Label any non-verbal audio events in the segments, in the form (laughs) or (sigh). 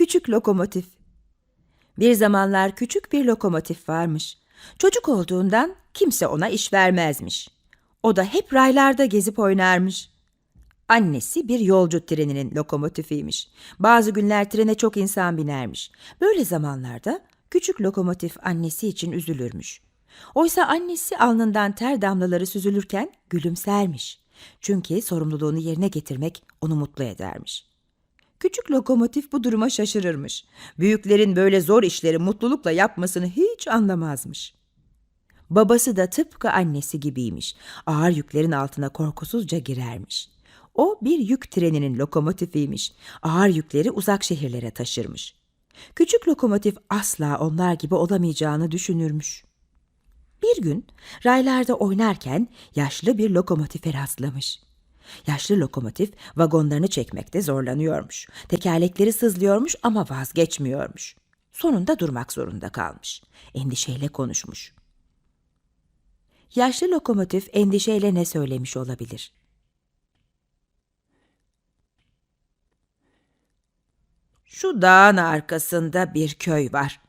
Küçük lokomotif. Bir zamanlar küçük bir lokomotif varmış. Çocuk olduğundan kimse ona iş vermezmiş. O da hep raylarda gezip oynarmış. Annesi bir yolcu treninin lokomotifiymiş. Bazı günler trene çok insan binermiş. Böyle zamanlarda küçük lokomotif annesi için üzülürmüş. Oysa annesi alnından ter damlaları süzülürken gülümsermiş. Çünkü sorumluluğunu yerine getirmek onu mutlu edermiş. Küçük lokomotif bu duruma şaşırırmış. Büyüklerin böyle zor işleri mutlulukla yapmasını hiç anlamazmış. Babası da tıpkı annesi gibiymiş. Ağır yüklerin altına korkusuzca girermiş. O bir yük treninin lokomotifiymiş. Ağır yükleri uzak şehirlere taşırmış. Küçük lokomotif asla onlar gibi olamayacağını düşünürmüş. Bir gün raylarda oynarken yaşlı bir lokomotife rastlamış. Yaşlı lokomotif vagonlarını çekmekte zorlanıyormuş. Tekerlekleri sızlıyormuş ama vazgeçmiyormuş. Sonunda durmak zorunda kalmış. Endişeyle konuşmuş. Yaşlı lokomotif endişeyle ne söylemiş olabilir? Şu dağın arkasında bir köy var.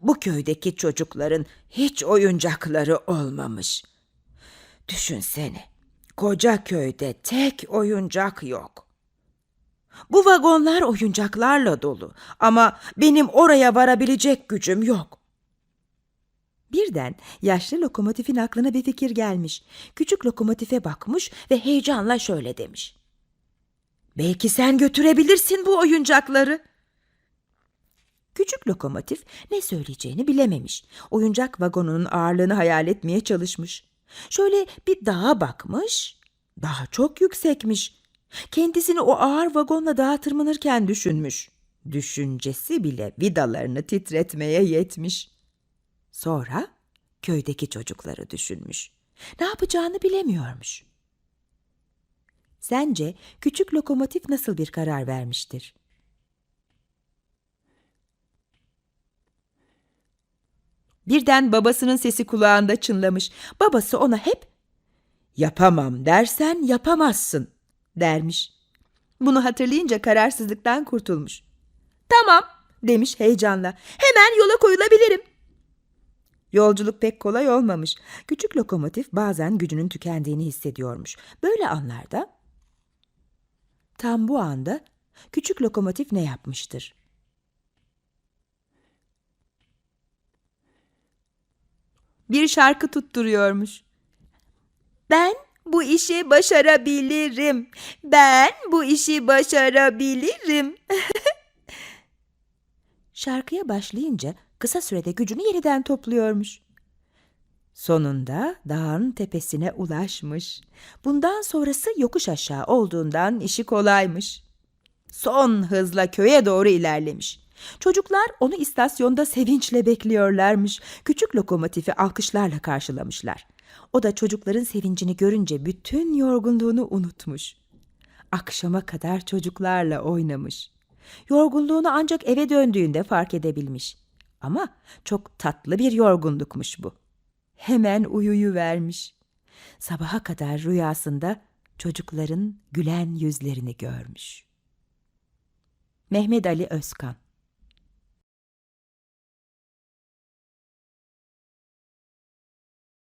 Bu köydeki çocukların hiç oyuncakları olmamış. Düşünsene, koca köyde tek oyuncak yok. Bu vagonlar oyuncaklarla dolu ama benim oraya varabilecek gücüm yok. Birden yaşlı lokomotifin aklına bir fikir gelmiş. Küçük lokomotife bakmış ve heyecanla şöyle demiş. Belki sen götürebilirsin bu oyuncakları. Küçük lokomotif ne söyleyeceğini bilememiş. Oyuncak vagonunun ağırlığını hayal etmeye çalışmış. Şöyle bir dağa bakmış. Daha çok yüksekmiş. Kendisini o ağır vagonla dağa tırmanırken düşünmüş. Düşüncesi bile vidalarını titretmeye yetmiş. Sonra köydeki çocukları düşünmüş. Ne yapacağını bilemiyormuş. Sence küçük lokomotif nasıl bir karar vermiştir? Birden babasının sesi kulağında çınlamış. Babası ona hep "Yapamam dersen yapamazsın." dermiş. Bunu hatırlayınca kararsızlıktan kurtulmuş. "Tamam." demiş heyecanla. "Hemen yola koyulabilirim." Yolculuk pek kolay olmamış. Küçük lokomotif bazen gücünün tükendiğini hissediyormuş. Böyle anlarda tam bu anda küçük lokomotif ne yapmıştır? Bir şarkı tutturuyormuş. Ben bu işi başarabilirim. Ben bu işi başarabilirim. (laughs) Şarkıya başlayınca kısa sürede gücünü yeniden topluyormuş. Sonunda dağın tepesine ulaşmış. Bundan sonrası yokuş aşağı olduğundan işi kolaymış. Son hızla köye doğru ilerlemiş. Çocuklar onu istasyonda sevinçle bekliyorlarmış. Küçük lokomotifi alkışlarla karşılamışlar. O da çocukların sevincini görünce bütün yorgunluğunu unutmuş. Akşama kadar çocuklarla oynamış. Yorgunluğunu ancak eve döndüğünde fark edebilmiş. Ama çok tatlı bir yorgunlukmuş bu. Hemen uyuyu vermiş. Sabaha kadar rüyasında çocukların gülen yüzlerini görmüş. Mehmet Ali Özkan